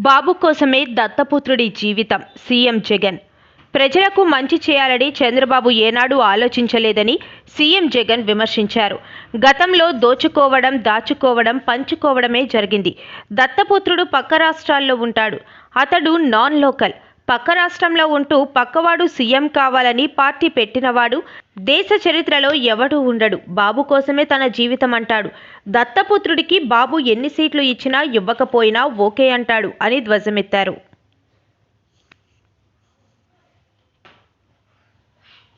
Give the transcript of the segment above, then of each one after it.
బాబు కోసమే దత్తపుత్రుడి జీవితం. సీఎం జగన్. ప్రజలకు మంచి చేయాలని చంద్రబాబు ఏనాడు ఆలోచించలేదని సీఎం జగన్ విమర్శించారు. గతంలో దోచుకోవడం దాచుకోవడం పంచుకోవడమే జరిగింది. దత్తపుత్రుడు పక్క రాష్ట్రాల్లో ఉంటాడు. అతడు నాన్ లోకల్. పక్క రాష్ట్రంలో ఉంటూ పక్కవాడు సీఎం కావాలని పార్టీ పెట్టినవాడు దేశ చరిత్రలో ఎవడూ ఉండడు. బాబు కోసమే తన జీవితం అంటాడు. దత్తపుత్రుడికి బాబు ఎన్ని సీట్లు ఇచ్చినా ఇవ్వకపోయినా ఓకే అంటాడు అని ధ్వజమెత్తారు.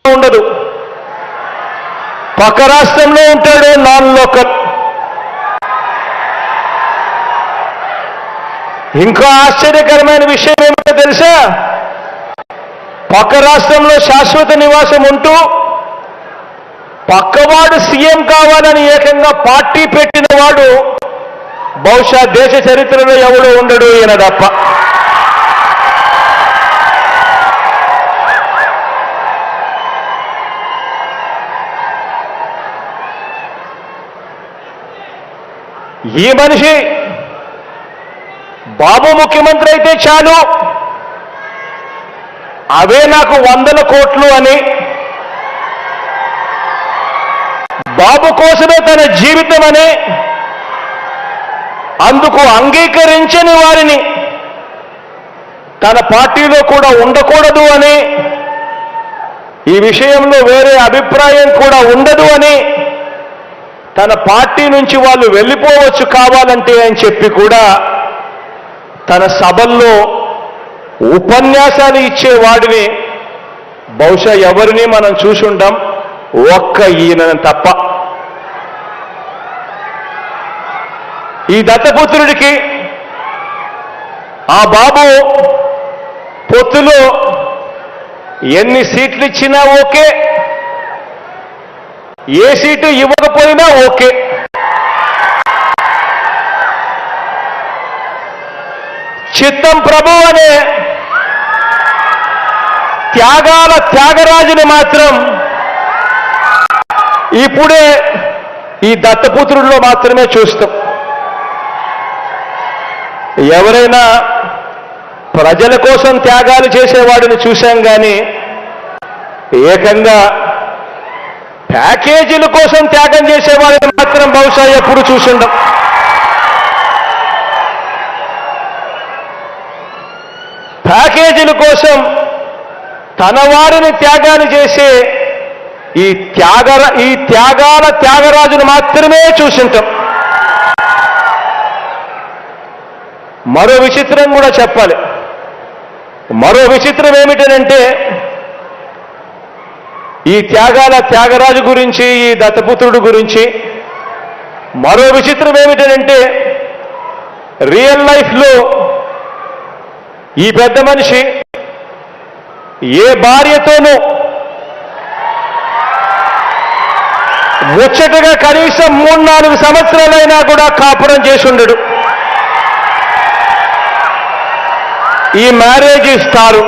ఉండదు. పక్క రాష్ట్రంలో ఉంటాడు నాన్ లోకల్. ఇంకా ఆశ్చర్యకరమైన విషయం తెలుసా? పక్క రాష్ట్రంలో శాశ్వత నివాసం ఉంటూ పక్కవాడు సీఎం కావాలని ఏకంగా పార్టీ పెట్టిన వాడు బహుశా దేశ చరిత్రలో ఎవడు ఉండడు ఈయన తప్ప ఈ మనిషి బాబు ముఖ్యమంత్రి అయితే చాలు. అవే నాకు వందల కోట్లు అని. బాబు కోసమే తన జీవితం అని. అందుకు అంగీకరించని వారిని తన పార్టీలో కూడా ఉండకూడదు అని. ఈ విషయంలో వేరే అభిప్రాయం కూడా ఉండదు అని. తన పార్టీ నుంచి వాళ్ళు వెళ్ళిపోవచ్చు కావాలంటే అని చెప్పి కూడా తన సభల్లో ఉపన్యాసాలు ఇచ్చేవాడిని. బహుశా ఎవరిని మనం చూసుంటాం? ఒక్క ఈయన తప్ప. ఈ దత్తపుత్రుడికి ఆ బాబు పొత్తులో ఎన్ని సీట్లు ఇచ్చినా ఓకే. ఏ సీటు ఇవ్వకపోయినా ఓకే. చిత్తం ప్రభు అనే త్యాగాల త్యాగరాజుని మాత్రం ఇప్పుడే ఈ దత్తపుత్రుల్లో మాత్రమే చూస్తాం. ఎవరైనా ప్రజల కోసం త్యాగాలు చేసేవాడిని చూశాం కానీ ఏకంగా ప్యాకేజీల కోసం త్యాగం చేసేవాడిని మాత్రం బహుశా ఎప్పుడు చూసుండం ప్యాకేజీల కోసం తన వారిని త్యాగాలు చేసే ఈ త్యాగ ఈ త్యాగాల త్యాగరాజును మాత్రమే చూసింటాం. మరో విచిత్రం కూడా చెప్పాలి. మరో విచిత్రం ఏమిటనంటే ఈ త్యాగాల త్యాగరాజు గురించి ఈ దత్తపుత్రుడు గురించి మరో విచిత్రం ఏమిటనంటే రియల్ లైఫ్లో ఈ పెద్ద మనిషి ఏ భార్యతోనూ ముచ్చటగా కనీసం మూడు నాలుగు సంవత్సరాలైనా కూడా కాపురం చేసి ఉండడు ఈ మ్యారేజ్ ఇస్తారు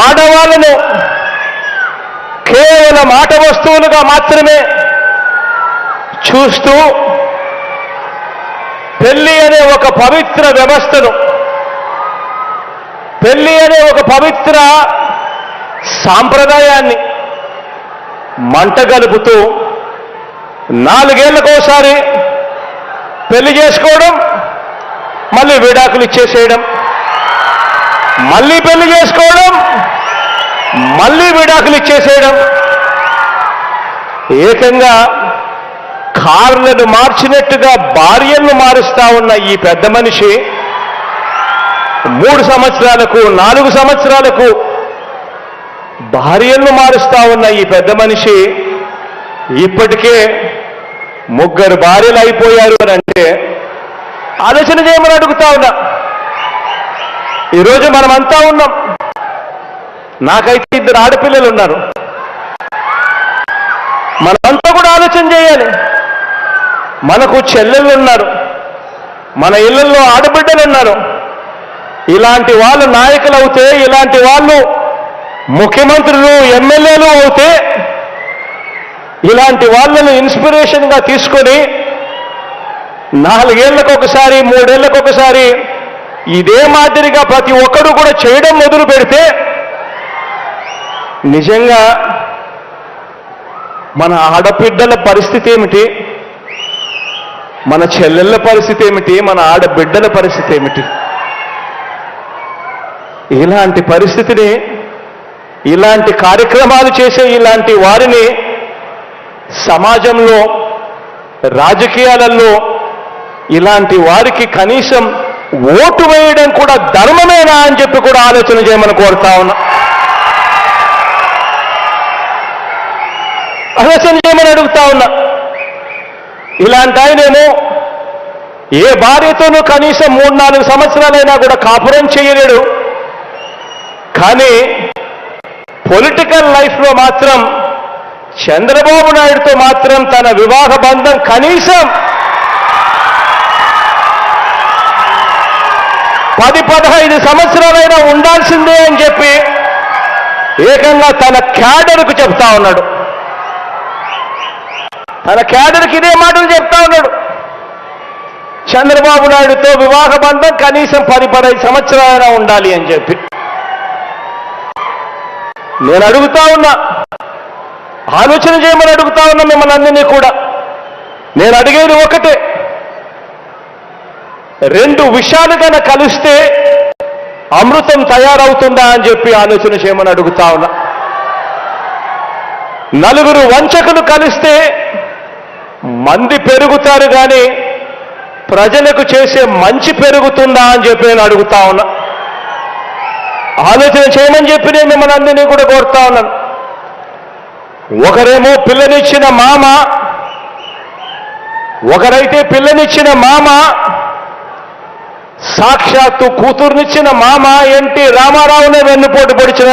ఆడవాళ్ళను కేవలం ఆట వస్తువులుగా మాత్రమే చూస్తూ పెళ్ళి అనే ఒక పవిత్ర వ్యవస్థను పెళ్ళి అనే ఒక పవిత్ర సాంప్రదాయాన్ని మంటగలుపుతూ నాలుగేళ్ళకోసారి పెళ్ళి చేసుకోవడం మళ్ళీ విడాకులు ఇచ్చేసేయడం మళ్ళీ పెళ్ళి చేసుకోవడం మళ్ళీ విడాకులు ఇచ్చేసేయడం ఏకంగా కార్లను మార్చినట్టుగా భార్యలను మారుస్తా ఉన్న ఈ పెద్ద మనిషి మూడు సంవత్సరాలకు నాలుగు సంవత్సరాలకు భార్యలను మారుస్తా ఉన్న ఈ పెద్ద మనిషి ఇప్పటికే ముగ్గురు భార్యలు అయిపోయారు అని అంటే ఆలోచన చేయమని అడుగుతా ఉన్నా? ఈరోజు మనమంతా ఉన్నాం. నాకైతే ఇద్దరు ఆడపిల్లలు ఉన్నారు. మనమంతా కూడా ఆలోచన చేయాలి. మనకు చెల్లెళ్ళు ఉన్నారు మన ఇళ్ళలో ఆడబిడ్డలు ఉన్నారు ఇలాంటి వాళ్ళు నాయకులు అవుతే ఇలాంటి వాళ్ళు ముఖ్యమంత్రులు ఎమ్మెల్యేలు అవుతే ఇలాంటి వాళ్ళను ఇన్స్పిరేషన్గా తీసుకొని నాలుగేళ్ళకు ఒకసారి మూడేళ్ళకు ఒకసారి ఇదే మాదిరిగా ప్రతి ఒక్కరు కూడా చేయడం మొదలు పెడితే నిజంగా మన ఆడబిడ్డల పరిస్థితి ఏమిటి? మన చెల్లెళ్ళ పరిస్థితి ఏమిటి? మన ఆడబిడ్డల పరిస్థితి ఏమిటి? ఇలాంటి పరిస్థితిని ఇలాంటి కార్యక్రమాలు చేసే ఇలాంటి వారిని సమాజంలో రాజకీయాలలో ఇలాంటి వారికి కనీసం ఓటు వేయడం కూడా ధర్మమేనా అని చెప్పి కూడా ఆలోచన చేయమని కోరుతా ఉన్నా. ఆలోచన చేయమని అడుగుతా ఉన్నా. ఇలాంటి ఆయనేమో ఏ భార్యతోనూ కనీసం మూడు నాలుగు సంవత్సరాలైనా కూడా కాపురం చేయలేడు. కానీ పొలిటికల్ లైఫ్లో మాత్రం చంద్రబాబు నాయుడుతో మాత్రం తన వివాహ బంధం కనీసం పది పదహైదు సంవత్సరాలైనా ఉండాల్సిందే అని చెప్పి ఏకంగా తన క్యాడర్కు చెప్తా ఉన్నాడు. తన క్యాడర్కి ఇదే మాటలు చెప్తా ఉన్నాడు. చంద్రబాబు నాయుడుతో వివాహ బంధం కనీసం పది పదహైదు సంవత్సరాలైనా ఉండాలి అని చెప్పి. నేను అడుగుతా ఉన్నా. ఆలోచన చేయమని అడుగుతా ఉన్నా మిమ్మల్ని అందరినీ కూడా. నేను అడిగేది ఒకటే. రెండు విషయాలు కనుక కలిస్తే అమృతం తయారవుతుందా అని చెప్పి ఆలోచన చేయమని అడుగుతా ఉన్నా. నలుగురు వంచకులు కలిస్తే మంది పెరుగుతారు కానీ ప్రజలకు చేసే మంచి పెరుగుతుందా అని చెప్పి నేను అడుగుతా ఉన్నా. ఆలోచన చేయమని చెప్పి నేను మిమ్మల్ని అందరినీ కూడా కోరుతా ఉన్నాను. ఒకరేమో పిల్లనిచ్చిన మామ ఒకరైతే పిల్లనిచ్చిన మామ సాక్షాత్తు కూతుర్నిచ్చిన మామ ఎన్టీ రామారావునే వెన్నుపోటు పొడిచిన